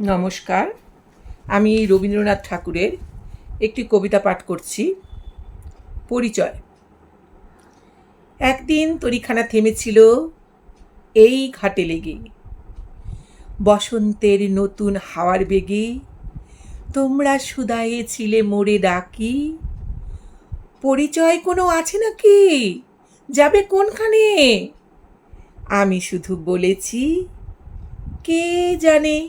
নমস্কার, আমি রবীন্দ্রনাথ ঠাকুরের একটি কবিতা পাঠ করছি, পরিচয়। একদিন তরিখানা থেমেছিল এই ঘাটে লেগে। বসন্তের নতুন হাওয়ার বেগে তোমরা সুদায়ে ছিলে মোড়ে ডাকি। পরিচয় কোনো আছে নাকি? যাবে কোনখানে? আমি শুধু বলেছি, কে জানে?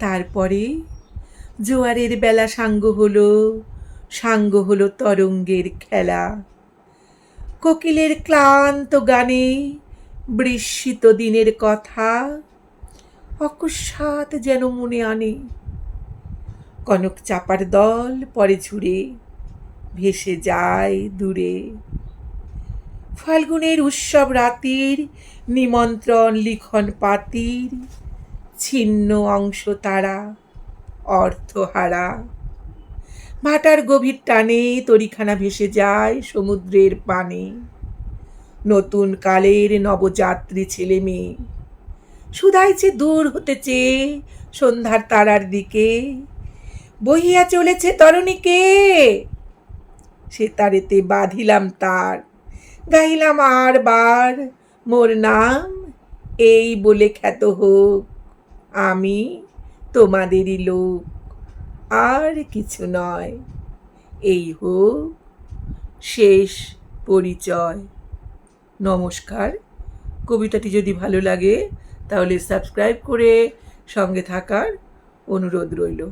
তারপরে জোয়ারের বেলা সাঙ্গ হলো সাঙ্গ হলো তরঙ্গের খেলা। কোকিলের ক্লান্ত গানে বৃষ্মিত দিনের কথা অকস্মাৎ যেন মনে আনে। কনক চাপার দল পরে ঝুড়ে, ভেসে যায় দূরে। ফাল্গুনের উৎসব রাতির নিমন্ত্রণ লিখন পাতির ছিন্ন অংশ তারা, অর্থহারা। ভাটার গভীর টানে তরিখানা ভেসে যায় সমুদ্রের পানে। নতুন কালের নবযাত্রী ছেলে মেয়ে। সুধাইছে দূর হতে চেয়ে সন্ধ্যার তারার দিকে। বহিয়া চলেছে তরণীকে। সে তারেতে বাঁধিলাম তার। গাইলাম আর বার। মোর নাম এই বলে খ্যাত হোক। আমি তোমাদেরই লোক, আর কিছু নয়। এই হোক, শেষ পরিচয়। নমস্কার। কবিতাটি যদি ভালো লাগে, তাহলে সাবস্ক্রাইব করে সঙ্গে থাকার অনুরোধ রইল।